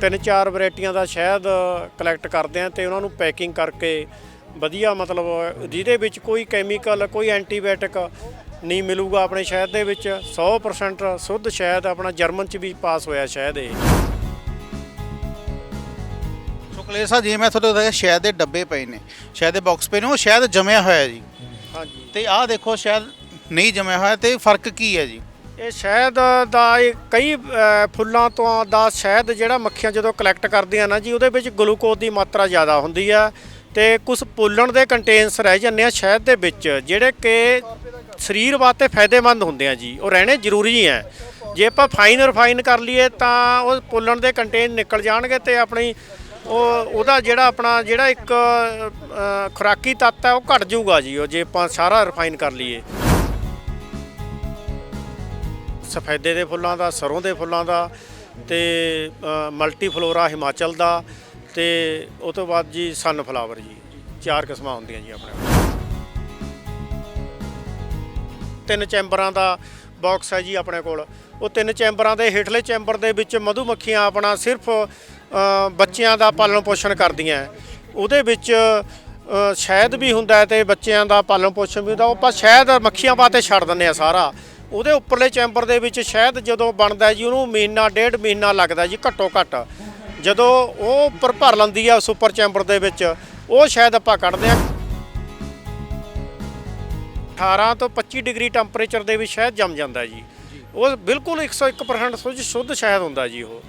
ਤਿੰਨ ਚਾਰ ਵੈਰਾਈਟੀਆਂ ਦਾ ਸ਼ਹਿਦ ਕਲੈਕਟ ਕਰਦੇ ਆ ਤੇ ਉਹਨਾਂ ਨੂੰ ਪੈਕਿੰਗ ਕਰਕੇ ਵਧੀਆ ਮਤਲਬ ਜਿਹਦੇ ਵਿੱਚ ਕੋਈ ਕੈਮੀਕਲ ਕੋਈ ਐਂਟੀਬਾਇਓਟਿਕ ਨਹੀਂ ਮਿਲੂਗਾ ਆਪਣੇ ਸ਼ਹਿਦ ਦੇ ਵਿੱਚ 100% ਸ਼ੁੱਧ ਸ਼ਹਿਦ ਆਪਣਾ ਜਰਮਨ ਚ ਵੀ ਪਾਸ ਹੋਇਆ ਸ਼ਹਿਦ ਇਹ। ਸੋ ਕਲੇਰ ਸਾਹਿਬ ਜਿਵੇਂ ਮੈਂ ਤੁਹਾਡੇ ਦੱਸਿਆ ਸ਼ਹਿਦ ਦੇ ਡੱਬੇ ਪਏ ਨੇ ਸ਼ਹਿਦ ਦੇ ਬਾਕਸ ਪਏ ਨੇ ਉਹ ਸ਼ਹਿਦ ਜਮਿਆ ਹੋਇਆ ਜੀ। ਹਾਂਜੀ। ਤੇ ਆਹ ਦੇਖੋ ਸ਼ਹਿਦ ਨਹੀਂ ਜਮਿਆ ਹੋਇਆ ਤੇ ਫ਼ਰਕ ਕੀ ਹੈ ਜੀ? ਇਹ ਸ਼ਹਿਦ ਦਾ ਇਹ ਕਈ ਫੁੱਲਾਂ ਤੋਂ ਦਾ ਸ਼ਹਿਦ ਜਿਹੜਾ ਮੱਖੀਆਂ ਜਦੋਂ ਕਲੈਕਟ ਕਰਦੀਆਂ ਨਾ ਜੀ, ਉਹਦੇ ਵਿੱਚ ਗਲੂਕੋਜ਼ ਦੀ ਮਾਤਰਾ ਜ਼ਿਆਦਾ ਹੁੰਦੀ ਆ ਤੇ ਕੁਝ ਪੁੱਲਣ ਦੇ ਕੰਟੇਨਸ ਰਹਿ ਜਾਂਦੇ ਆ ਸ਼ਹਿਦ ਦੇ ਵਿੱਚ, ਜਿਹੜੇ ਕਿ ਸਰੀਰ ਵਾਸਤੇ ਫਾਇਦੇਮੰਦ ਹੁੰਦੇ ਆ ਜੀ, ਉਹ ਰਹਿਣੇ ਜ਼ਰੂਰੀ ਆ। ਜੇ ਆਪਾਂ ਫਾਈਨ ਰਿਫਾਈਨ ਕਰ ਲਈਏ ਤਾਂ ਉਹ ਪੁੱਲਣ ਦੇ ਕੰਟੇਨ ਨਿਕਲ ਜਾਣਗੇ ਤੇ ਆਪਣੀ ਉਹ, ਉਹਦਾ ਜਿਹੜਾ ਆਪਣਾ, ਜਿਹੜਾ ਇੱਕ ਖੁਰਾਕੀ ਤੱਤ ਹੈ ਉਹ ਘਟ ਜਾਊਗਾ ਜੀ, ਉਹ ਜੇ ਆਪਾਂ ਸਾਰਾ ਰਿਫਾਈਨ ਕਰ ਲਈਏ। ਸਫੈਦੇ ਦੇ ਫੁੱਲਾਂ ਦਾ ਸਰੋਂ ਦੇ ਫੁੱਲਾਂ ਦਾ ਤੇ ਅ, ਮਲਟੀ ਫਲੋਰਾ ਹਿਮਾਚਲ ਦਾ ਤੇ ਉਹ ਤੋਂ ਬਾਅਦ ਜੀ ਸਨਫਲਾਵਰ ਜੀ। ਚਾਰ ਕਿਸਮਾਂ ਹੁੰਦੀਆਂ ਜੀ ਆਪਣੇ ਤਿੰਨ ਚੈਂਬਰਾਂ ਦਾ ਬਾਕਸ ਹੈ ਜੀ ਆਪਣੇ ਕੋਲ। ਉਹ ਤਿੰਨ ਚੈਂਬਰਾਂ ਦੇ ਹੇਠਲੇ ਚੈਂਬਰ ਦੇ ਵਿੱਚ ਮਧੂ ਮੱਖੀਆਂ ਆਪਣਾ ਸਿਰਫ ਬੱਚਿਆਂ ਦਾ ਪਾਲਣ ਪੋਸ਼ਣ ਕਰਦੀਆਂ। ਉਹਦੇ ਵਿੱਚ ਸ਼ਹਿਦ ਵੀ ਹੁੰਦਾ ਹੈ ਤੇ ਬੱਚਿਆਂ ਦਾ ਪਾਲਣ ਪੋਸ਼ਣ ਵੀ ਹੁੰਦਾ। ਉਹ ਆਪਾਂ ਸ਼ਹਿਦ ਮੱਖੀਆਂ ਵਾਸਤੇ ਛੱਡ ਦਿੰਦੇ ਆ ਸਾਰਾ। ਉਹਦੇ ਉੱਪਰਲੇ ਚੈਂਬਰ ਦੇ ਵਿੱਚ ਸ਼ਹਿਦ ਜਦੋਂ ਬਣਦਾ ਜੀ, ਉਹਨੂੰ ਮਹੀਨਾ, ਡੇਢ ਮਹੀਨਾ ਲੱਗਦਾ ਜੀ, ਘੱਟੋ ਘੱਟ। ਜਦੋਂ ਉਹ ਉੱਪਰ ਭਰ ਲੈਂਦੀ ਆ ਸੁਪਰ ਚੈਂਬਰ ਦੇ ਵਿੱਚ, ਉਹ ਸ਼ਾਇਦ ਆਪਾਂ ਕੱਢਦੇ ਆ 18 ਤੋਂ 25 ਡਿਗਰੀ ਟੈਂਪਰੇਚਰ ਦੇ ਵਿੱਚ ਸ਼ਾਇਦ ਜੰਮ ਜਾਂਦਾ ਜੀ। ਉਹ ਬਿਲਕੁਲ 101% ਸ਼ੁੱਧ ਸ਼ੁੱਧ ਸ਼ਾਇਦ ਹੁੰਦਾ ਜੀ ਉਹ।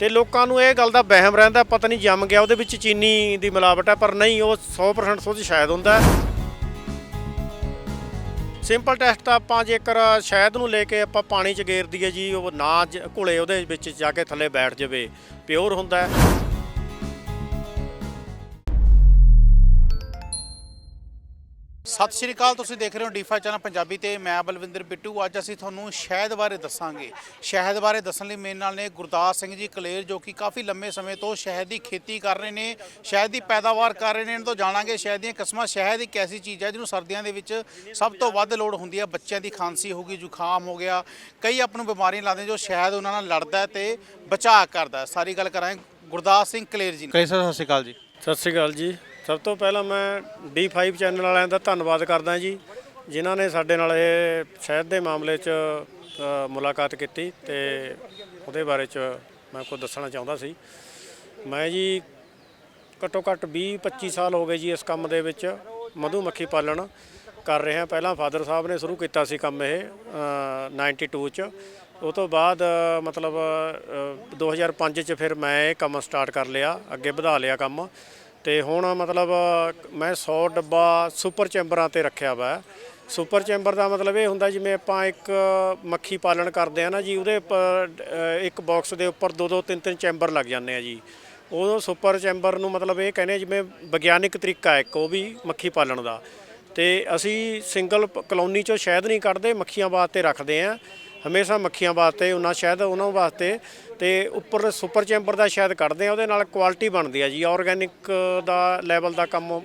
ਤੇ ਲੋਕਾਂ ਨੂੰ ਇਹ ਗੱਲ ਦਾ ਵਹਿਮ ਰਹਿੰਦਾ, ਪਤਾ ਨਹੀਂ ਜੰਮ ਗਿਆ, ਉਹਦੇ ਵਿੱਚ ਚੀਨੀ ਦੀ ਮਿਲਾਵਟ ਹੈ, ਪਰ ਨਹੀਂ, ਉਹ 100% ਸ਼ੁੱਧ ਸ਼ਾਇਦ ਹੁੰਦਾ। ਸਿੰਪਲ ਟੈਸਟ ਤਾਂ ਆਪਾਂ ਜੇਕਰ ਸ਼ਹਿਦ ਨੂੰ ਲੈ ਕੇ ਆਪਾਂ ਪਾਣੀ 'ਚ ਗੇਰ ਦਈਏ ਜੀ, ਉਹ ਨਾ ਜ- ਘੁਲੇ ਉਹਦੇ ਵਿੱਚ ਜਾ ਕੇ ਥੱਲੇ ਬੈਠ ਜਾਵੇ, ਪਿਓਰ ਹੁੰਦਾ ਸਤਿ ਸ਼੍ਰੀ ਅਕਾਲ ਤੁਸੀਂ ਦੇਖ ਰਹੇ ਹੋ ਡੀਫਾ ਚੈਨਲ ਪੰਜਾਬੀ ਤੇ ਮੈਂ ਬਲਵਿੰਦਰ ਬਿੱਟੂ। ਅੱਜ ਅਸੀਂ ਤੁਹਾਨੂੰ ਸ਼ਹਿਦ ਬਾਰੇ ਦੱਸਾਂਗੇ। ਸ਼ਹਿਦ ਬਾਰੇ ਦੱਸਣ ਲਈ ਮੇਰੇ ਨਾਲ ਨੇ ਗੁਰਦਾਸ ਸਿੰਘ ਜੀ ਕਲੇਰ ਜੋ ਕਿ ਕਾਫੀ ਲੰਮੇ ਸਮੇਂ ਤੋਂ ਸ਼ਹਿਦ ਦੀ ਖੇਤੀ ਕਰ ਰਹੇ ਨੇ ਸ਼ਹਿਦ ਦੀ ਪੈਦਾਵਾਰ ਕਰ ਰਹੇ ਨੇ ਇਹਨਾਂ ਤੋਂ ਜਾਣਾਂਗੇ ਸ਼ਹਿਦ ਦੀਆਂ ਕਿਸਮਾਂ। ਸ਼ਹਿਦ ਇੱਕ ਐਸੀ ਚੀਜ਼ ਹੈ ਜਿਹਨੂੰ ਸਰਦੀਆਂ ਦੇ ਵਿੱਚ ਸਭ ਤੋਂ ਵੱਧ ਲੋੜ ਹੁੰਦੀ ਹੈ। ਬੱਚਿਆਂ ਦੀ ਖਾਂਸੀ ਹੋ ਗਈ ਜ਼ੁਕਾਮ ਹੋ ਗਿਆ ਕਈ ਆਪ ਨੂੰ ਬਿਮਾਰੀਆਂ ਲੱਗਦੀਆਂ ਜੋ ਸ਼ਹਿਦ ਉਹਨਾਂ ਨਾਲ ਲੜਦਾ ਤੇ ਬਚਾਅ ਕਰਦਾ। ਸਾਰੀ ਗੱਲ ਕਰਾਂਗੇ ਗੁਰਦਾਸ ਸਿੰਘ ਕਲੇਰ ਜੀ ਕਲੇਰ ਸਰ ਸਤਿ ਸ਼੍ਰੀ ਅਕਾਲ ਜੀ। ਸਤਿ ਸ਼੍ਰੀ ਅਕਾਲ ਜੀ। ਸਭ ਤੋਂ ਪਹਿਲਾਂ ਮੈਂ D5 ਚੈਨਲ ਵਾਲਿਆਂ ਦਾ ਧੰਨਵਾਦ ਕਰਦਾ ਜੀ ਜਿਨ੍ਹਾਂ ਨੇ ਸਾਡੇ ਨਾਲ ਇਹ ਸ਼ਹਿਦ ਦੇ ਮਾਮਲੇ 'ਚ ਮੁਲਾਕਾਤ ਕੀਤੀ ਤੇ ਉਹਦੇ ਬਾਰੇ 'ਚ ਮੈਂ ਕੁਝ ਦੱਸਣਾ ਚਾਹੁੰਦਾ ਸੀ। ਮੈਂ ਜੀ ਘੱਟੋ ਘੱਟ 20 25 ਸਾਲ ਹੋ ਗਏ ਜੀ ਇਸ ਕੰਮ ਦੇ ਵਿੱਚ ਮਧੂ ਮੱਖੀ ਪਾਲਣ ਕਰ ਰਹੇ। ਹਾਂ ਪਹਿਲਾਂ ਫਾਦਰ ਸਾਹਿਬ ਨੇ ਸ਼ੁਰੂ ਕੀਤਾ ਸੀ ਕੰਮ ਇਹ ਅ, 92 ਚ। ਉਹ ਤੋਂ ਬਾਅਦ ਅ, ਮਤਲਬ ਅ, 2005 ਚ ਫਿਰ ਮੈਂ ਇਹ ਕੰਮ ਸਟਾਰਟ ਕਰ ਲਿਆ ਅੱਗੇ ਵਧਾ ਲਿਆ ਕੰਮ। ਤੇ ਹੁਣ ਮਤਲਬ ਮੈਂ 100 ਡੱਬਾ ਸੁਪਰ ਚੈਂਬਰਾਂ ਤੇ ਰੱਖਿਆ ਵਾ। ਸੁਪਰ ਚੈਂਬਰ ਦਾ ਮਤਲਬ ਇਹ ਹੁੰਦਾ ਜਿਵੇਂ ਆਪਾਂ ਇੱਕ ਮੱਖੀ ਪਾਲਣ ਕਰਦੇ ਆ ਨਾ ਜੀ, ਉਹਦੇ ਉੱਪਰ ਇੱਕ ਬਾਕਸ ਦੇ ਉੱਪਰ ਦੋ ਦੋ ਤਿੰਨ ਤਿੰਨ ਚੈਂਬਰ ਲੱਗ ਜਾਂਦੇ ਆ ਜੀ। ਉਹ ਸੁਪਰ ਚੈਂਬਰ ਨੂੰ ਮਤਲਬ ਇਹ ਕਹਿੰਦੇ ਜਿਵੇਂ ਵਿਗਿਆਨਿਕ ਤਰੀਕਾ ਹੈ ਇੱਕ, ਉਹ ਵੀ ਮੱਖੀ ਪਾਲਣ ਦਾ। ਤੇ ਅਸੀਂ ਸਿੰਗਲ ਕਲੋਨੀ ਚੋਂ ਸ਼ਹਿਦ ਨਹੀਂ ਕੱਢਦੇ, ਮੱਖੀਆਂ ਵਾਸਤੇ ਰੱਖਦੇ ਆ। ਹਮੇਸ਼ਾ ਮੱਖੀਆਂ ਵਾਸਤੇ, ਉਹਨਾਂ ਸ਼ਾਇਦ ਉਹਨਾਂ ਵਾਸਤੇ ਤੇ ਉੱਪਰ ਸੁਪਰ ਚੈਂਬਰ ਦਾ ਸ਼ਾਇਦ ਕੱਢਦੇ ਆ, ਉਹਦੇ ਨਾਲ ਕੁਆਲਿਟੀ ਬਣਦੀ ਆ ਜੀ। ਆਰਗੈਨਿਕ ਦਾ ਲੈਵਲ ਦਾ ਕੰਮ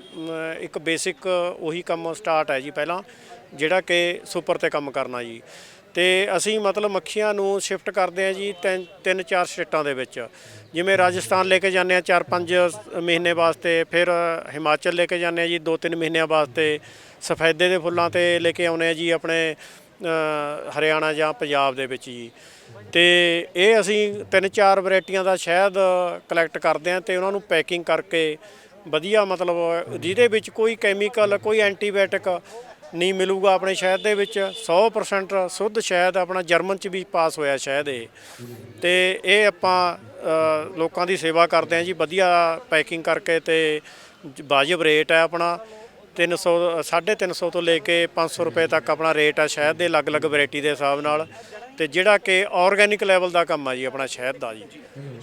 ਇੱਕ ਬੇਸਿਕ ਉਹੀ ਕੰਮ ਸਟਾਰਟ ਹੈ ਜੀ ਪਹਿਲਾਂ, ਜਿਹੜਾ ਕਿ ਸੁਪਰ ਤੇ ਕੰਮ ਕਰਨਾ ਜੀ। ਤੇ ਅਸੀਂ ਮਤਲਬ ਮੱਖੀਆਂ ਨੂੰ ਸ਼ਿਫਟ ਕਰਦੇ ਆ ਜੀ ਤਿੰਨ ਤਿੰਨ, ਚਾਰ ਸਟੇਟਾਂ ਦੇ ਵਿੱਚ। ਜਿਵੇਂ ਰਾਜਸਥਾਨ ਲੈ ਕੇ ਜਾਂਦੇ ਆ 4-5 ਮਹੀਨੇ ਵਾਸਤੇ, ਫਿਰ ਹਿਮਾਚਲ ਲੈ ਕੇ ਜਾਂਦੇ ਆ ਜੀ 2-3 ਮਹੀਨਿਆਂ ਵਾਸਤੇ, ਸਫੈਦੇ ਦੇ ਫੁੱਲਾਂ ਤੇ ਲੈ ਕੇ ਆਉਨੇ ਆ ਜੀ ਆਪਣੇ ਹਰਿਆਣਾ ਜਾਂ ਪੰਜਾਬ ਦੇ ਵਿੱਚ ਜੀ। ਤੇ ਇਹ ਅਸੀਂ ਤਿੰਨ ਚਾਰ ਵੈਰਾਈਟੀਆਂ ਦਾ ਸ਼ਹਿਦ ਕਲੈਕਟ ਕਰਦੇ ਹਾਂ ਤੇ ਉਹਨਾਂ ਨੂੰ ਪੈਕਿੰਗ ਕਰਕੇ ਵਧੀਆ ਮਤਲਬ ਜਿਹਦੇ ਵਿੱਚ ਕੋਈ ਕੈਮੀਕਲ ਕੋਈ ਐਂਟੀਬਾਇਓਟਿਕ ਨਹੀਂ ਮਿਲੂਗਾ ਆਪਣੇ ਸ਼ਹਿਦ ਦੇ ਵਿੱਚ 100% ਸ਼ੁੱਧ ਸ਼ਹਿਦ ਆਪਣਾ ਜਰਮਨ ਚ ਵੀ ਪਾਸ ਹੋਇਆ ਸ਼ਹਿਦ ਇਹ। ਤੇ ਇਹ ਆਪਾਂ ਲੋਕਾਂ ਦੀ ਸੇਵਾ ਕਰਦੇ ਹਾਂ ਜੀ, ਵਧੀਆ ਪੈਕਿੰਗ ਕਰਕੇ ਤੇ ਵਾਜਬ ਰੇਟ ਹੈ ਆਪਣਾ। 300 350 ਤੋਂ ਲੈ ਕੇ 500 ਰੁਪਏ ਤੱਕ ਆਪਣਾ ਰੇਟ ਹੈ ਸ਼ਹਿਦ ਦੇ ਅਲੱਗ-ਅਲੱਗ ਵੈਰਾਈਟੀ ਦੇ ਹਿਸਾਬ ਨਾਲ। ਤੇ ਜਿਹੜਾ ਕਿ ਆਰਗੈਨਿਕ ਲੈਵਲ ਦਾ ਕੰਮ ਆ ਜੀ ਆਪਣਾ ਸ਼ਹਿਦ ਦਾ ਜੀ।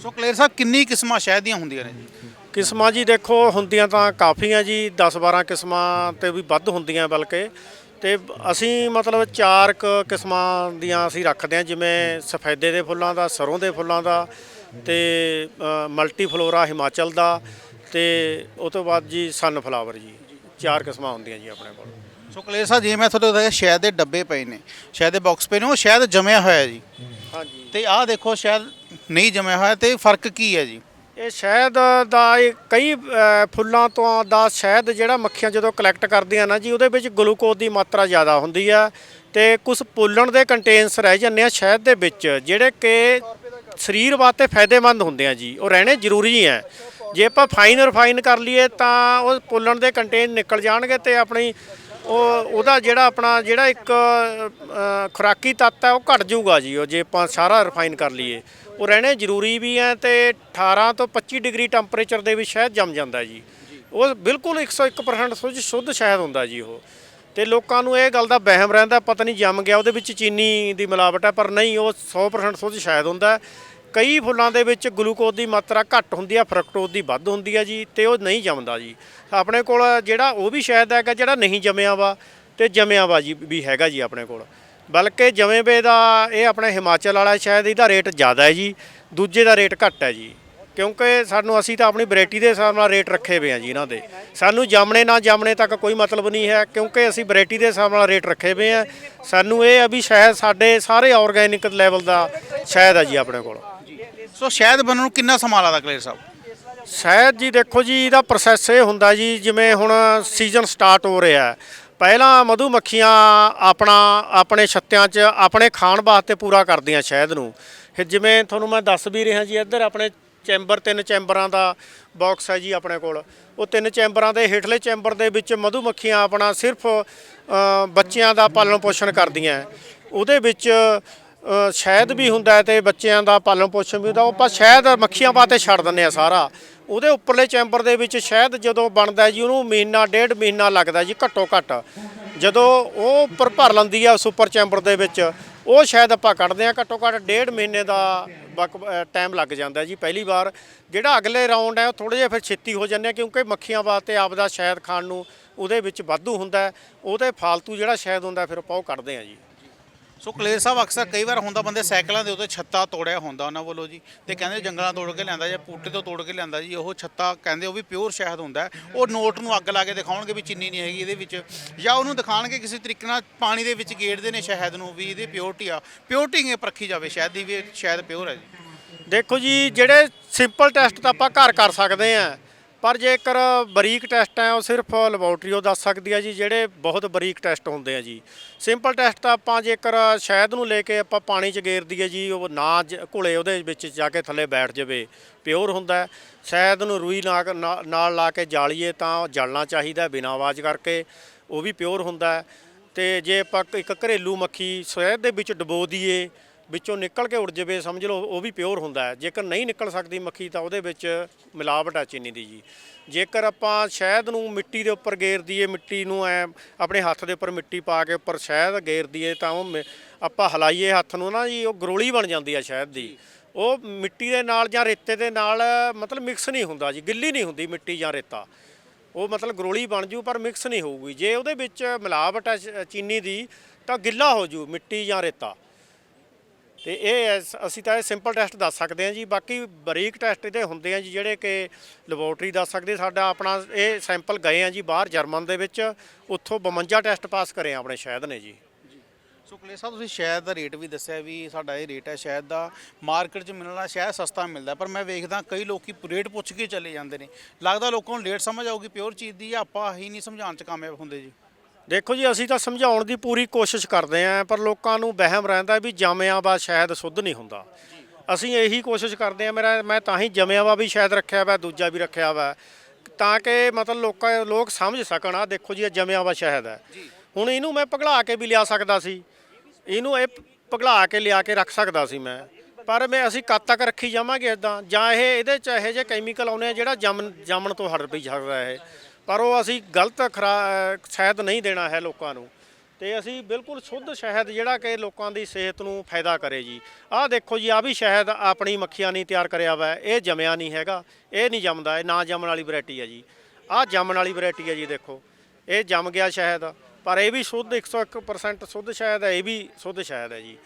ਸੋ ਕਲੇਰ ਸਾਹਿਬ ਕਿੰਨੀ ਕਿਸਮਾਂ ਸ਼ਹਿਦ ਦੀਆਂ ਹੁੰਦੀਆਂ ਨੇ ਜੀ? ਕਿਸਮਾਂ ਜੀ ਦੇਖੋ ਹੁੰਦੀਆਂ ਤਾਂ ਕਾਫੀ ਆ ਜੀ 10-12 ਕਿਸਮਾਂ ਤੇ ਵੀ ਵੱਧ ਹੁੰਦੀਆਂ ਬਲਕਿ। ਤੇ ਅਸੀਂ ਮਤਲਬ ਚਾਰ ਕੁ ਕਿਸਮਾਂ ਦੀਆਂ ਅਸੀਂ ਰੱਖਦੇ ਹਾਂ ਜਿਵੇਂ ਸਫੈਦੇ ਦੇ ਫੁੱਲਾਂ ਦਾ ਸਰੋਂ ਦੇ ਫੁੱਲਾਂ ਦਾ ਤੇ ਮਲਟੀ ਫਲੋਰਾ ਹਿਮਾਚਲ ਦਾ ਤੇ ਉਹ ਤੋਂ ਬਾਅਦ ਜੀ ਸਨਫਲਾਵਰ ਜੀ। ਚਾਰ ਕਿਸਮਾਂ ਹੁੰਦੀਆਂ ਜੀ ਆਪਣੇ ਕੋਲ। ਸੋ ਕਲੇਰ ਸਾਹਿਬ ਜਿਵੇਂ ਮੈਂ ਤੁਹਾਡੇ ਦੱਸਿਆ ਸ਼ਹਿਦ ਦੇ ਡੱਬੇ ਪਏ ਨੇ। ਸ਼ਹਿਦ ਦੇ ਬਾਕਸ ਪਏ ਨੇ ਉਹ ਸ਼ਹਿਦ ਜਮਿਆ ਹੋਇਆ ਜੀ। ਹਾਂਜੀ। ਤੇ ਆਹ ਦੇਖੋ ਸ਼ਾਇਦ ਨਹੀਂ ਜਮਿਆ ਹੋਇਆ ਤੇ ਫ਼ਰਕ ਕੀ ਹੈ ਜੀ? ਇਹ ਸ਼ਹਿਦ ਦਾ ਇਹ ਕਈ ਅ, ਫੁੱਲਾਂ ਤੋਂ ਦਾ ਸ਼ਹਿਦ ਜਿਹੜਾ ਮੱਖੀਆਂ ਜਦੋਂ ਕਲੈਕਟ ਕਰਦੀਆਂ ਨਾ ਜੀ ਉਹਦੇ ਵਿੱਚ ਗਲੂਕੋਜ਼ ਦੀ ਮਾਤਰਾ ਜ਼ਿਆਦਾ ਹੁੰਦੀ ਆ। ਤੇ ਕੁਝ ਪੁੱਲਣ ਦੇ ਕੰਟੇਨਸ ਰਹਿ ਜਾਂਦੇ ਆ ਸ਼ਹਿਦ ਦੇ ਵਿੱਚ ਜਿਹੜੇ ਕਿ ਸਰੀਰ ਵਾਸਤੇ ਫਾਇਦੇਮੰਦ ਹੁੰਦੇ ਆ ਜੀ। ਉਹ ਰਹਿਣੇ ਜ਼ਰੂਰੀ ਹੈ ਜੇ ਆਪਾਂ ਫਾਈਨ ਰਿਫਾਈਨ ਕਰ ਲਈਏ ਤਾਂ ਉਹ ਪੋਲਣ ਦੇ ਕੰਟੇਨ ਨਿਕਲ ਜਾਣਗੇ ਤੇ ਆਪਣੀ ਉਹ, ਉਹਦਾ ਜਿਹੜਾ ਆਪਣਾ, ਜਿਹੜਾ ਇੱਕ ਖੁਰਾਕੀ ਤੱਤ ਹੈ ਉਹ ਘਟ ਜਾਊਗਾ ਜੀ। ਉਹ ਜੇ ਆਪਾਂ ਸਾਰਾ ਰਿਫਾਈਨ ਕਰ ਲਈਏ, ਉਹ ਰਹਿਣੇ ਜ਼ਰੂਰੀ ਵੀ ਹੈ ਤੇ 18 ਤੋਂ 25 ਡਿਗਰੀ ਟੈਂਪਰੇਚਰ ਦੇ ਵਿੱਚ ਸ਼ਹਿਦ ਜੰਮ ਜਾਂਦਾ ਜੀ। ਉਹ ਬਿਲਕੁਲ 101% ਸੁੱਧ ਸ਼ੁੱਧ ਸ਼ਹਿਦ ਹੁੰਦਾ ਜੀ ਉਹ। ਤੇ ਲੋਕਾਂ ਨੂੰ ਇਹ ਗੱਲ ਦਾ ਵਹਿਮ ਰਹਿੰਦਾ, ਪਤਾ ਨਹੀਂ ਜੰਮ ਗਿਆ, ਉਹਦੇ ਵਿੱਚ ਚੀਨੀ ਦੀ ਮਿਲਾਵਟ ਹੈ ਪਰ ਨਹੀਂ, ਉਹ 100% ਸ਼ੁੱਧ ਸ਼ਹਿਦ ਹੁੰਦਾ। ਕਈ ਫੁੱਲਾਂ ਦੇ ਵਿੱਚ ਗਲੂਕੋਜ਼ ਦੀ ਮਾਤਰਾ ਘੱਟ ਹੁੰਦੀ ਆ, ਫਰਕਟੋਜ਼ ਦੀ ਵੱਧ ਹੁੰਦੀ ਆ ਜੀ ਤੇ ਉਹ ਨਹੀਂ ਜੰਮਦਾ ਜੀ। ਆਪਣੇ ਕੋਲ ਜਿਹੜਾ ਉਹ ਵੀ ਸ਼ਾਇਦ ਹੈਗਾ ਜਿਹੜਾ ਨਹੀਂ ਜੰਮਿਆ ਵਾ ਤੇ ਜੰਮਿਆ ਵਾ ਜੀ ਵੀ ਹੈਗਾ ਜੀ ਆਪਣੇ ਕੋਲ। ਬਲਕਿ ਜਵੇਂ ਵੇ ਦਾ ਇਹ ਆਪਣੇ ਹਿਮਾਚਲ ਵਾਲਾ ਸ਼ਾਇਦ ਇਹਦਾ ਰੇਟ ਜ਼ਿਆਦਾ ਹੈ ਜੀ, ਦੂਜੇ ਦਾ ਰੇਟ ਘੱਟ ਹੈ ਜੀ। ਕਿਉਂਕਿ ਸਾਨੂੰ ਅਸੀਂ ਤਾਂ ਆਪਣੀ ਵੈਰਾਈਟੀ ਦੇ ਹਿਸਾਬ ਨਾਲ ਰੇਟ ਰੱਖੇ ਹੋਏ ਆ ਜੀ ਇਹਨਾਂ ਦੇ। ਸਾਨੂੰ ਜਾਮਣੇ ਨਾ ਜਾਮਣੇ ਤੱਕ ਕੋਈ ਮਤਲਬ ਨਹੀਂ ਹੈ, ਕਿਉਂਕਿ ਅਸੀਂ ਵੈਰਾਈਟੀ ਦੇ ਹਿਸਾਬ ਨਾਲ ਰੇਟ ਰੱਖੇ ਹੋਏ ਆ। ਸਾਨੂੰ ਇਹ ਆ ਵੀ ਸ਼ਾਇਦ ਸਾਡੇ ਸਾਰੇ ਆਰਗੈਨਿਕ ਲੈਵਲ ਦਾ ਸ਼ਾਇਦ ਆ ਜੀ ਆਪਣੇ ਕੋਲ। ਸੋ ਸ਼ਾਇਦ ਬਣਨ ਨੂੰ ਕਿੰਨਾ ਸਮਾਂ ਲੱਗਦਾ ਕਲੇਰ ਸਾਹਿਬ? ਸ਼ਾਇਦ ਜੀ ਦੇਖੋ ਜੀ, ਇਹਦਾ ਪ੍ਰੋਸੈਸ ਇਹ ਹੁੰਦਾ ਜੀ, ਜਿਵੇਂ ਹੁਣ ਸੀਜ਼ਨ ਸਟਾਰਟ ਹੋ ਰਿਹਾ ਪਹਿਲਾਂ ਮਧੂ ਮੱਖੀਆਂ ਆਪਣਾ, ਆਪਣੇ ਛੱਤਿਆਂ 'ਚ ਆਪਣੇ ਖਾਣ ਵਾਸਤੇ ਪੂਰਾ ਕਰਦੀਆਂ ਸ਼ਹਿਦ ਨੂੰ। ਫਿਰ ਜਿਵੇਂ ਤੁਹਾਨੂੰ ਮੈਂ ਦੱਸ ਵੀ ਰਿਹਾ ਜੀ, ਇੱਧਰ ਆਪਣੇ ਚੈਂਬਰ, ਤਿੰਨ ਚੈਂਬਰਾਂ ਦਾ ਬਾਕਸ ਹੈ ਜੀ ਆਪਣੇ ਕੋਲ। ਉਹ ਤਿੰਨ ਚੈਂਬਰਾਂ ਦੇ ਹੇਠਲੇ ਚੈਂਬਰ ਦੇ ਵਿੱਚ ਮਧੂ ਮੱਖੀਆਂ ਆਪਣਾ ਸਿਰਫ ਬੱਚਿਆਂ ਦਾ ਪਾਲਣ ਪੋਸ਼ਣ ਕਰਦੀਆਂ ਉਹਦੇ ਵਿੱਚ ਸ਼ਹਿਦ ਵੀ ਹੁੰਦਾ ਹੈ ਤੇ ਬੱਚਿਆਂ ਦਾ ਪਾਲਣ ਪੋਸ਼ਣ ਵੀ ਹੁੰਦਾ, ਉਹ ਆਪਾਂ ਸ਼ਹਿਦ ਮੱਖੀਆਂ ਵਾਸਤੇ ਛੱਡ ਦਿੰਦੇ ਆ ਸਾਰਾ। ਉਹਦੇ ਉੱਪਰਲੇ ਚੈਂਬਰ ਦੇ ਵਿੱਚ ਸ਼ਹਿਦ ਜਦੋਂ ਬਣਦਾ ਜੀ, ਉਹਨੂੰ ਮਹੀਨਾ, ਡੇਢ ਮਹੀਨਾ ਲੱਗਦਾ ਜੀ, ਘੱਟੋ ਘੱਟ। ਜਦੋਂ ਉਹ ਉੱਪਰ ਭਰ ਲੈਂਦੀ ਆ ਉਸ ਉੱਪਰ ਚੈਂਬਰ ਦੇ ਵਿੱਚ, ਉਹ ਸ਼ਾਇਦ ਆਪਾਂ ਕੱਢਦੇ ਆ, ਘੱਟੋ ਘੱਟ ਡੇਢ ਮਹੀਨੇ ਦਾ ਵਕ ਟਾਈਮ ਲੱਗ ਜਾਂਦਾ ਜੀ ਪਹਿਲੀ ਵਾਰ। ਜਿਹੜਾ ਅਗਲੇ ਰਾਉਂਡ ਹੈ, ਉਹ ਥੋੜੇ ਜਿਹਾ ਫਿਰ ਛੇਤੀ ਹੋ ਜਾਂਦੇ ਆ, ਕਿਉਂਕਿ ਮੱਖੀਆਂ ਵਾਸਤੇ ਆਪਦਾ ਸ਼ਾਇਦ ਖਾਣ ਨੂੰ ਉਹਦੇ ਵਿੱਚ ਵਾਧੂ ਹੁੰਦਾ ਉਹਦੇ ਫਾਲਤੂ ਜਿਹੜਾ ਸ਼ਾਇਦ ਹੁੰਦਾ, ਫਿਰ ਆਪਾਂ ਉਹ ਕੱਢਦੇ ਆ ਜੀ। ਸੋ ਕਲੇਰ ਸਾਹਿਬ ਅਕਸਰ ਕਈ ਵਾਰ ਹੁੰਦਾ ਬੰਦੇ ਸਾਈਕਲਾਂ ਦੇ ਉੱਤੇ ਛੱਤਾ ਤੋੜਿਆ ਹੁੰਦਾ ਉਹਨਾਂ ਵੱਲੋਂ ਜੀ ਤੇ ਕਹਿੰਦੇ ਜੰਗਲਾਂ ਤੋੜ ਕੇ ਲਿਆਂਦਾ ਜਾਂ ਪੂਟੇ ਤੋਂ ਤੋੜ ਕੇ ਲਿਆਂਦਾ ਜੀ, ਉਹ ਛੱਤਾ ਕਹਿੰਦੇ ਉਹ ਵੀ ਪਿਓਰ ਸ਼ਹਿਦ ਹੁੰਦਾ ਉਹ ਨੋਟ ਨੂੰ ਅੱਗ ਲਾ ਕੇ ਦਿਖਾਉਣਗੇ ਵੀ ਚੀਨੀ ਨਹੀਂ ਹੈਗੀ ਇਹਦੇ ਵਿੱਚ ਜਾਂ ਉਹਨੂੰ ਦਿਖਾਣਗੇ ਕਿਸੇ ਤਰੀਕੇ ਨਾਲ ਪਾਣੀ ਦੇ ਵਿੱਚ ਗੇੜਦੇ ਨੇ ਸ਼ਹਿਦ ਨੂੰ ਵੀ ਇਹਦੀ ਪਿਓਰਟੀ ਆ ਪਿਓਰਟੀ ਕਿਵੇਂ ਪਰਖੀ ਜਾਵੇ, ਸ਼ਹਿਦ ਦੀ ਵੀ ਸ਼ਹਿਦ ਪਿਓਰ ਹੈ ਜੀ। ਦੇਖੋ ਜੀ, ਜਿਹੜੇ ਸਿੰਪਲ ਟੈਸਟ ਤਾਂ ਆਪਾਂ ਘਰ ਕਰ ਸਕਦੇ ਆ ਪਰ ਜੇਕਰ ਬਰੀਕ ਟੈਸਟ ਹੈ, ਉਹ ਸਿਰਫ ਲੈਬੋਰਟਰੀ ਉਹ ਦੱਸ ਸਕਦੀ ਹੈ ਜੀ, ਜਿਹੜੇ ਬਹੁਤ ਬਰੀਕ ਟੈਸਟ ਹੁੰਦੇ ਆ ਜੀ ਸਿੰਪਲ ਟੈਸਟ ਤਾਂ ਆਪਾਂ ਜੇਕਰ ਸ਼ਹਿਦ ਨੂੰ ਲੈ ਕੇ ਆਪਾਂ ਪਾਣੀ 'ਚ ਗੇਰ ਦਈਏ ਜੀ, ਉਹ ਨਾ ਜ- ਘੁਲੇ ਉਹਦੇ ਵਿੱਚ ਜਾ ਕੇ ਥੱਲੇ ਬੈਠ ਜਾਵੇ, ਪਿਓਰ ਹੁੰਦਾ ਸ਼ਹਿਦ ਨੂੰ ਰੂਈ ਨਾ- ਨਾਲ ਲਾ ਕੇ ਜਾਲੀਏ ਤਾਂ ਜਲਣਾ ਚਾਹੀਦਾ ਬਿਨਾਂ ਆਵਾਜ਼ ਕਰਕੇ, ਉਹ ਵੀ ਪਿਓਰ ਹੁੰਦਾ ਹੈ। ਤੇ ਜੇ ਆਪਾਂ ਇੱਕ ਘਰੇਲੂ ਮੱਖੀ ਸ਼ਹਿਦ ਦੇ ਵਿੱਚ ਡਬੋ ਦਈਏ ਵਿੱਚੋਂ ਨਿਕਲ ਕੇ ਉੜ ਜਾਵੇ, ਸਮਝ ਲਓ, ਉਹ ਵੀ ਪਿਓਰ ਹੁੰਦਾ ਹੈ। ਜੇਕਰ ਨਹੀਂ ਨਿਕਲ ਸਕਦੀ ਮੱਖੀ, ਤਾਂ ਉਹਦੇ ਵਿੱਚ ਮਿਲਾਵਟ ਹੈ ਚੀਨੀ ਦੀ ਜੀ। ਜੇਕਰ ਆਪਾਂ ਸ਼ਹਿਦ ਨੂੰ ਮਿੱਟੀ ਦੇ ਉੱਪਰ ਗੇਰ ਦਈਏ, ਮਿੱਟੀ ਨੂੰ ਐ ਆਪਣੇ ਹੱਥ ਦੇ ਉੱਪਰ ਮਿੱਟੀ ਪਾ ਕੇ ਉੱਪਰ ਸ਼ਹਿਦ ਗੇਰ ਦਈਏ, ਤਾਂ ਉਹ ਮਿ- ਆਪਾਂ ਹਲਾਈਏ ਹੱਥ ਨੂੰ ਨਾ ਜੀ, ਉਹ ਗਰੋਲੀ ਬਣ ਜਾਂਦੀ ਹੈ ਸ਼ਹਿਦ ਦੀ। ਉਹ ਮਿੱਟੀ ਦੇ ਨਾਲ ਜਾਂ ਰੇਤੇ ਦੇ ਨਾਲ ਮਤਲਬ ਮਿਕਸ ਨਹੀਂ ਹੁੰਦਾ ਜੀ, ਗਿੱਲੀ ਨਹੀਂ ਹੁੰਦੀ ਮਿੱਟੀ ਜਾਂ ਰੇਤਾ। ਉਹ ਮਤਲਬ ਗਰੋਲੀ ਬਣ ਜੂ, ਪਰ ਮਿਕਸ ਨਹੀਂ ਹੋਊਗੀ। ਜੇ ਉਹਦੇ ਵਿੱਚ ਮਿਲਾਵਟ ਹੈ ਚੀਨੀ ਦੀ, ਤਾਂ ਗਿੱਲਾ ਹੋ ਜੂ ਮਿੱਟੀ ਜਾਂ ਰੇਤਾ। ਤੇ ਇਹ ਐਸ- ਅਸੀਂ ਤਾਂ ਇਹ ਸਿੰਪਲ ਟੈਸਟ ਦੱਸ ਸਕਦੇ ਹਾਂ ਜੀ, ਬਾਕੀ ਬਰੀਕ ਟੈਸਟ ਇਹਦੇ ਹੁੰਦੇ ਆ ਜੀ, ਜਿਹੜੇ ਕਿ ਲੈਬੋਰਟਰੀ ਦੱਸ ਸਕਦੇ, ਸਾਡਾ ਆਪਣਾ ਇਹ ਸੈਂਪਲ ਗਏ ਆ ਜੀ ਬਾਹਰ ਜਰਮਨ ਦੇ ਵਿੱਚ, ਉੱਥੋਂ 52 ਟੈਸਟ ਪਾਸ ਕਰੇ ਆ ਆਪਣੇ ਸ਼ਹਿਦ ਨੇ ਜੀ। ਸੋ ਕਲੇਰ ਸਾਹਿਬ, ਤੁਸੀਂ ਸ਼ਹਿਦ ਦਾ ਰੇਟ ਵੀ ਦੱਸਿਆ ਵੀ ਸਾਡਾ ਇਹ ਰੇਟ ਹੈ ਸ਼ਹਿਦ ਦਾ ਮਾਰਕੀਟ 'ਚ ਮਿਲਣਾ ਸ਼ਹਿਦ ਸਸਤਾ ਮਿਲਦਾ, ਪਰ ਮੈਂ ਵੇਖਦਾ ਕਈ ਲੋਕੀ ਰੇਟ ਪੁੱਛ ਕੇ ਚਲੇ ਜਾਂਦੇ ਨੇ। ਲੱਗਦਾ ਲੋਕਾਂ ਨੂੰ ਲੇਟ ਸਮਝ ਆਊਗੀ ਪਿਓਰ ਚੀਜ਼ ਦੀ ਜਾਂ ਆਪਾਂ ਹੀ ਨਹੀਂ ਸਮਝਾਉਣ 'ਚ ਕਾਮਯਾਬ ਹੁੰਦੇ ਜੀ। ਦੇਖੋ ਜੀ ਅਸੀਂ ਤਾਂ ਸਮਝਾਉਣ ਦੀ ਪੂਰੀ ਕੋਸ਼ਿਸ਼ ਕਰਦੇ ਆਂ ਪਰ ਲੋਕਾਂ ਨੂੰ ਵਹਿਮ ਰਹਿੰਦਾ ਵੀ ਜੰਮਿਆ ਵਾ ਸ਼ਾਇਦ ਸੁੱਧ ਨਹੀਂ ਹੁੰਦਾ। ਅਸੀਂ ਇਹੀ ਕੋਸ਼ਿਸ਼ ਕਰਦੇ ਆਂ ਮੇਰਾ ਮੈਂ ਤਾਂ ਹੀ ਜੰਮਿਆ ਵਾ ਵੀ ਸ਼ਾਇਦ ਰੱਖਿਆ ਵਾ ਦੂਜਾ ਵੀ ਰੱਖਿਆ ਵਾ ਤਾਂ ਕਿ ਮਤਲਬ ਲੋਕਾਂ ਲੋਕ ਸਮਝ ਸਕਣ ਆ ਦੇਖੋ ਜੀ ਇਹ ਜੰਮਿਆ ਵਾ ਸ਼ਾਇਦ ਹੈ। ਹੁਣ ਇਹਨੂੰ ਮੈਂ ਪਿਘਲਾ ਕੇ ਵੀ ਲਿਆ ਸਕਦਾ ਸੀ। ਇਹਨੂੰ ਇਹ ਪਿਘਲਾ ਕੇ ਲਿਆ ਕੇ ਰੱਖ ਸਕਦਾ ਸੀ ਮੈਂ। ਪਰ ਮੈਂ ਅਸੀਂ ਕਦ ਤੱਕ ਰੱਖੀ ਜਾਵਾਂਗੇ ਇਦਾਂ ਜਾਂ ਇਹ ਇਹਦੇ ਚ ਇਹੋ ਜਿਹੇ ਕੈਮੀਕਲ ਆਉਨੇ ਆ ਜਿਹੜਾ ਜੰਮ ਜੰਮਣ ਤੋਂ ਹਟ ਵੀ ਸਕਦਾ ਹੈ। ਪਰ ਉਹ ਅਸੀਂ ਗਲਤ ਖਰਾ ਸ਼ਹਿਦ ਨਹੀਂ ਦੇਣਾ ਹੈ ਲੋਕਾਂ ਨੂੰ। ਤੇ ਅਸੀਂ ਬਿਲਕੁਲ ਸ਼ੁੱਧ ਸ਼ਹਿਦ ਜਿਹੜਾ ਕਿ ਲੋਕਾਂ ਦੀ ਸਿਹਤ ਨੂੰ ਫਾਇਦਾ ਕਰੇ ਜੀ। ਆਹ ਦੇਖੋ ਜੀ ਆ ਵੀ ਸ਼ਹਿਦ ਆਪਣੀ ਮੱਖੀਆਂ ਨਹੀਂ ਤਿਆਰ ਕਰਿਆ ਵਾ, ਇਹ ਜੰਮਿਆ ਨਹੀਂ ਹੈਗਾ, ਇਹ ਨਹੀਂ ਜੰਮਦਾ, ਇਹ ਨਾ ਜੰਮਣ ਵਾਲੀ ਵੈਰਾਈਟੀ ਹੈ ਜੀ। ਆਹ ਜੰਮਣ ਵਾਲੀ ਵੈਰਾਈਟੀ ਹੈ ਜੀ, ਦੇਖੋ, ਇਹ ਜੰਮ ਗਿਆ ਸ਼ਹਿਦ, ਪਰ ਇਹ ਵੀ ਸ਼ੁੱਧ 101% ਸ਼ੁੱਧ ਸ਼ਹਿਦ ਹੈ, ਇਹ ਵੀ ਸ਼ੁੱਧ ਸ਼ਹਿਦ ਹੈ ਜੀ।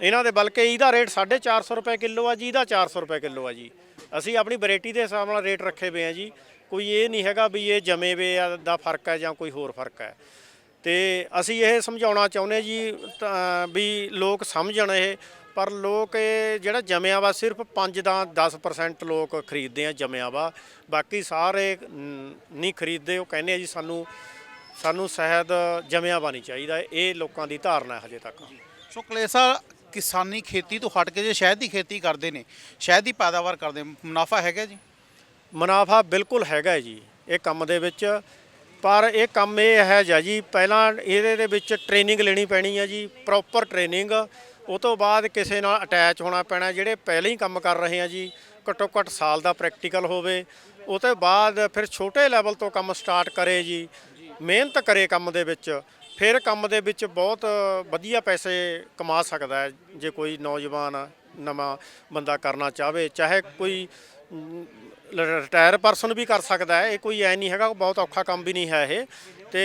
ਇਹਨਾਂ ਦੇ ਬਲਕਿ ਇਹਦਾ ਰੇਟ 450 ਰੁਪਏ ਕਿਲੋ ਆ ਜੀ, ਇਹਦਾ 400 ਰੁਪਏ ਕਿਲੋ ਆ ਜੀ। ਅਸੀਂ ਆਪਣੀ ਵੈਰਾਈਟੀ ਦੇ ਹਿਸਾਬ ਨਾਲ ਰੇਟ ਰੱਖੇ ਹੋਏ ਆ ਜੀ। ਕੋਈ ਇਹ ਨਹੀਂ ਹੈਗਾ ਵੀ ਇਹ ਜਮੇ ਵੇ ਦਾ ਫ਼ਰਕ ਹੈ ਜਾਂ ਕੋਈ ਹੋਰ ਫ਼ਰਕ ਹੈ। ਤੇ ਅਸੀਂ ਇਹ ਸਮਝਾਉਣਾ ਚਾਹੁੰਦੇ ਜੀ ਵੀ ਲੋਕ ਸਮਝਣ ਇਹ, ਪਰ ਲੋਕ ਇਹ ਜਿਹੜਾ ਜਮਿਆ ਵਾ ਸਿਰਫ 5 ਦਾ 10% ਲੋਕ ਖਰੀਦਦੇ ਆ ਜਮਿਆ ਵਾ। ਬਾਕੀ ਸਾਰੇ ਨਹੀਂ ਖਰੀਦਦੇ, ਉਹ ਕਹਿੰਦੇ ਆ ਜੀ ਸਾਨੂੰ ਸਾਨੂੰ ਸ਼ਹਿਦ ਜਮਿਆ ਵਾ ਨਹੀਂ ਚਾਹੀਦਾ, ਇਹ ਲੋਕਾਂ ਦੀ ਧਾਰਨਾ ਹੈ ਹਜੇ ਤੱਕ। ਸੋ ਕਲੇਸਾ ਕਿਸਾਨੀ ਖੇਤੀ ਤੋਂ ਹਟ ਕੇ ਜੇ ਸ਼ਹਿਦ ਦੀ ਖੇਤੀ ਕਰਦੇ ਨੇ, ਸ਼ਹਿਦ ਦੀ ਪੈਦਾਵਾਰ ਕਰਦੇ ਮੁਨਾਫਾ ਹੈਗਾ ਜੀ? ਮੁਨਾਫਾ ਬਿਲਕੁਲ ਹੈਗਾ ਜੀ, ਇਹ ਕੰਮ ਦੇ ਵਿੱਚ। ਪਰ ਇਹ ਕੰਮ ਇਹ ਹੈ ਜਾ ਜੀ, ਪਹਿਲਾਂ ਇਹਦੇ ਦੇ ਵਿੱਚ ਟ੍ਰੇਨਿੰਗ ਲੈਣੀ ਪੈਣੀ ਹੈ ਜੀ ਪ੍ਰੋਪਰ ਟ੍ਰੇਨਿੰਗ ਉਹ ਤੋਂ ਬਾਅਦ ਕਿਸੇ ਨਾਲ ਅਟੈਚ ਹੋਣਾ ਪੈਣਾ, ਜਿਹੜੇ ਪਹਿਲਾਂ ਹੀ ਕੰਮ ਕਰ ਰਹੇ ਆ ਜੀ, ਘੱਟੋ ਘੱਟ ਸਾਲ ਦਾ ਪ੍ਰੈਕਟੀਕਲ ਹੋਵੇ। ਉਹ ਤੋਂ ਬਾਅਦ ਫਿਰ ਛੋਟੇ ਲੈਵਲ ਤੋਂ ਕੰਮ ਸਟਾਰਟ ਕਰੇ ਜੀ, ਮਿਹਨਤ ਕਰੇ ਕੰਮ ਦੇ ਵਿੱਚ। ਫਿਰ ਕੰਮ ਦੇ ਵਿੱਚ ਬਹੁਤ ਵਧੀਆ ਪੈਸੇ ਕਮਾ ਸਕਦਾ ਹੈ, ਜੇ ਕੋਈ ਨੌਜਵਾਨ ਨਵਾਂ ਬੰਦਾ ਕਰਨਾ ਚਾਹਵੇ, ਚਾਹੇ ਕੋਈ ਰਿਟਾਇਰ ਪਰਸਨ ਵੀ ਕਰ ਸਕਦਾ ਹੈ, ਇਹ ਕੋਈ ਐ ਨਹੀਂ ਹੈਗਾ, ਬਹੁਤ ਔਖਾ ਕੰਮ ਵੀ ਨਹੀਂ ਹੈ ਇਹ। ਤੇ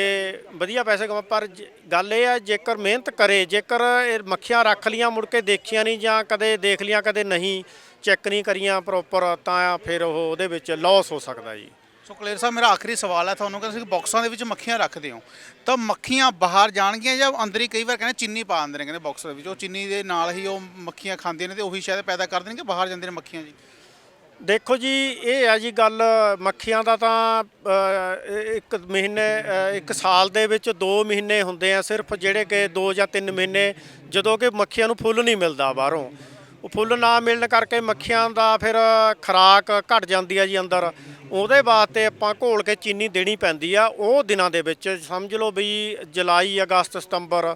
ਵਧੀਆ ਪੈਸੇ ਕਮਾ, ਪਰ ਗੱਲ ਇਹ ਹੈ, ਜੇਕਰ ਮਿਹਨਤ ਕਰੇ, ਜੇਕਰ ਇਹ ਮੱਖੀਆਂ ਰੱਖ ਲੀਆਂ, ਮੁੜ ਕੇ ਦੇਖੀਆਂ ਨਹੀਂ ਜਾਂ ਕਦੇ ਦੇਖ ਲੀਆਂ, ਕਦੇ ਨਹੀਂ, ਚੈੱਕ ਨਹੀਂ ਕਰੀਆਂ ਪ੍ਰੋਪਰ ਤਾਂ ਫਿਰ ਉਹ ਉਹਦੇ ਵਿੱਚ ਲਾਸ ਹੋ ਸਕਦਾ ਜੀ। ਸੋ ਕਲੇਰ ਸਾਹਿਬ, ਮੇਰਾ ਆਖਰੀ ਸਵਾਲ ਹੈ ਤੁਹਾਨੂੰ ਕਹਿੰਦੇ ਤੁਸੀਂ ਬਾਕਸਾਂ ਦੇ ਵਿੱਚ ਮੱਖੀਆਂ ਰੱਖਦੇ ਹੋ, ਤਾਂ ਮੱਖੀਆਂ ਬਾਹਰ ਜਾਣਗੀਆਂ ਜਾਂ ਅੰਦਰ ਹੀ ਕਈ ਵਾਰ ਕਹਿੰਦੇ ਚੀਨੀ ਪਾ ਦਿੰਦੇ ਨੇ, ਕਹਿੰਦੇ ਬਾਕਸ ਦੇ ਵਿੱਚ, ਉਹ ਚੀਨੀ ਦੇ ਨਾਲ ਹੀ ਉਹ ਮੱਖੀਆਂ ਖਾਂਦੀਆਂ ਨੇ ਤੇ ਉਹੀ ਸ਼ਾਇਦ ਪੈਦਾ ਕਰ ਦੇਣਗੇ, ਬਾਹਰ ਜਾਂਦੇ ਨੇ ਮੱਖੀਆਂ ਜੀ? ਦੇਖੋ ਜੀ ਇਹ ਆ ਜੀ ਗੱਲ ਮੱਖੀਆਂ ਦਾ ਤਾਂ ਅ, ਇੱਕ ਮਹੀਨੇ ਅ, ਇੱਕ ਸਾਲ ਦੇ ਵਿੱਚ 2 ਮਹੀਨੇ ਹੁੰਦੇ ਆ ਸਿਰਫ ਜਿਹੜੇ ਕਿ 2 ਜਾਂ 3 ਮਹੀਨੇ ਜਦੋਂ ਕਿ ਮੱਖੀਆਂ ਨੂੰ ਫੁੱਲ ਨਹੀਂ ਮਿਲਦਾ ਬਾਹਰੋਂ। ਉਹ ਫੁੱਲ ਨਾ ਮਿਲਣ ਕਰਕੇ ਮੱਖੀਆਂ ਦਾ ਫਿਰ ਖਰਾਕ ਘਟ ਜਾਂਦੀ ਆ ਜੀ ਅੰਦਰ। ਉਹਦੇ ਵਾਸਤੇ ਆਪਾਂ ਘੋਲ ਕੇ ਚੀਨੀ ਦੇਣੀ ਪੈਂਦੀ ਆ ਉਹ ਦਿਨਾਂ ਦੇ ਵਿੱਚ ਸਮਝ ਲਓ ਵੀ ਜੁਲਾਈ ਅਗਸਤ ਸਤੰਬਰ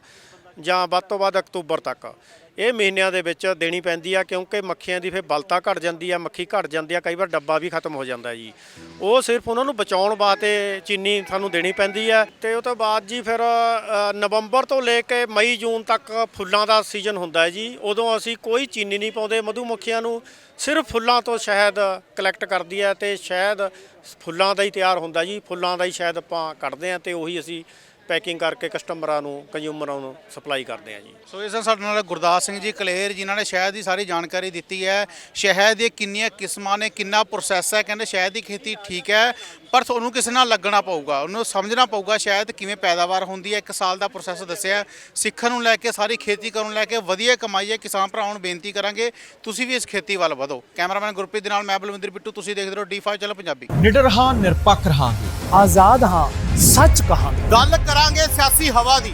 ਜਾਂ ਵੱਧ ਤੋਂ ਵੱਧ ਅਕਤੂਬਰ ਤੱਕ। ਇਹ ਮਹੀਨਿਆਂ ਦੇ ਵਿੱਚ ਦੇਣੀ ਪੈਂਦੀ ਆ ਕਿਉਂਕਿ ਮੱਖੀਆਂ ਦੀ ਫਿਰ ਬਲਤਾ ਘਟ ਜਾਂਦੀ ਆ, ਮੱਖੀ ਘਟ ਜਾਂਦੀ ਆ, ਕਈ ਵਾਰ ਡੱਬਾ ਵੀ ਖਤਮ ਹੋ ਜਾਂਦਾ ਜੀ। ਉਹ ਸਿਰਫ ਉਹਨਾਂ ਨੂੰ ਬਚਾਉਣ ਵਾਸਤੇ ਚੀਨੀ ਸਾਨੂੰ ਦੇਣੀ ਪੈਂਦੀ ਆ ਤੇ ਉਹ ਤੋਂ ਬਾਅਦ ਜੀ ਫਿਰ ਨਵੰਬਰ ਤੋਂ ਲੈ ਕੇ ਮਈ, ਜੂਨ ਤੱਕ ਫੁੱਲਾਂ ਦਾ ਸੀਜ਼ਨ ਹੁੰਦਾ ਹੈ ਜੀ। ਉਦੋਂ ਅਸੀਂ ਕੋਈ ਚੀਨੀ ਨਹੀਂ ਪਾਉਂਦੇ ਮਧੂ ਮੱਖੀਆਂ ਨੂੰ ਸਿਰਫ ਫੁੱਲਾਂ ਤੋਂ ਸ਼ਹਿਦ ਕਲੈਕਟ ਕਰਦੀ ਹੈ ਤੇ ਸ਼ਹਿਦ ਫੁੱਲਾਂ ਦਾ ਹੀ ਤਿਆਰ ਹੁੰਦਾ ਜੀ। ਫੁੱਲਾਂ ਦਾ ਹੀ ਸ਼ਹਿਦ ਆਪਾਂ ਕੱਢਦੇ ਆ ਤੇ ਉਹੀ ਅਸੀਂ ਪੈਕਿੰਗ ਕਰਕੇ ਕਸਟਮਰਾਂ ਨੂੰ ਕੰਜ਼ਿਊਮਰਾਂ ਨੂੰ ਸਪਲਾਈ ਕਰਦੇ ਆ ਜੀ। ਸੋ ਇਸ ਸਾਡੇ ਨਾਲ ਗੁਰਦਾਸ ਸਿੰਘ ਜੀ, ਕਲੇਰ ਜਿਨ੍ਹਾਂ ਨੇ ਸ਼ਹਿਦ ਦੀ ਸਾਰੀ ਜਾਣਕਾਰੀ ਦਿੱਤੀ ਹੈ। ਸ਼ਹਿਦ ਦੀਆਂ ਕਿੰਨੀਆਂ ਕਿਸਮਾਂ ਨੇ, ਕਿੰਨਾ ਪ੍ਰੋਸੈਸ ਹੈ? ਕਹਿੰਦੇ ਸ਼ਹਿਦ ਦੀ ਖੇਤੀ ਠੀਕ ਹੈ ਪਰ ਤੁਹਾਨੂੰ ਕਿਸੇ ਨਾਲ ਲੱਗਣਾ ਪਊਗਾ ਉਹਨੂੰ ਸਮਝਣਾ ਪਊਗਾ ਸ਼ਾਇਦ ਕਿਵੇਂ ਪੈਦਾਵਾਰ ਹੁੰਦੀ ਹੈ। ਇੱਕ ਸਾਲ ਦਾ ਪ੍ਰੋਸੈਸ ਦੱਸਿਆ। ਸਿੱਖਣ ਨੂੰ ਲੈ ਕੇ ਸਾਰੀ ਖੇਤੀ ਕਰਨ ਨੂੰ ਲੈ ਕੇ ਵਧੀਆ ਕਮਾਈ ਹੈ। ਕਿਸਾਨ ਭਰਾਵਾਂ ਨੂੰ ਬੇਨਤੀ ਕਰਾਂਗੇ ਤੁਸੀਂ ਵੀ ਇਸ ਖੇਤੀ ਵੱਲ ਵਧੋ। ਕੈਮਰਾਮੈਨ ਗੁਰਪ੍ਰੀਤ ਦੇ ਨਾਲ ਮੈਂ ਬਲਵਿੰਦਰ ਬਿੱਟੂ ਤੁਸੀਂ ਦੇਖਦੇ ਰਹੋ D5 ਚੈਨਲ ਪੰਜਾਬੀ। ਨਿਡਰ ਹਾਂ ਨਿਰਪੱਖ ਰਹਾਂਗੇ। ਆਜ਼ਾਦ ਹਾਂ ਸੱਚ ਕਹਾਂਗੇ। ਗੱਲ ਕਰਾਂਗੇ ਸਿਆਸੀ ਹਵਾ ਦੀ।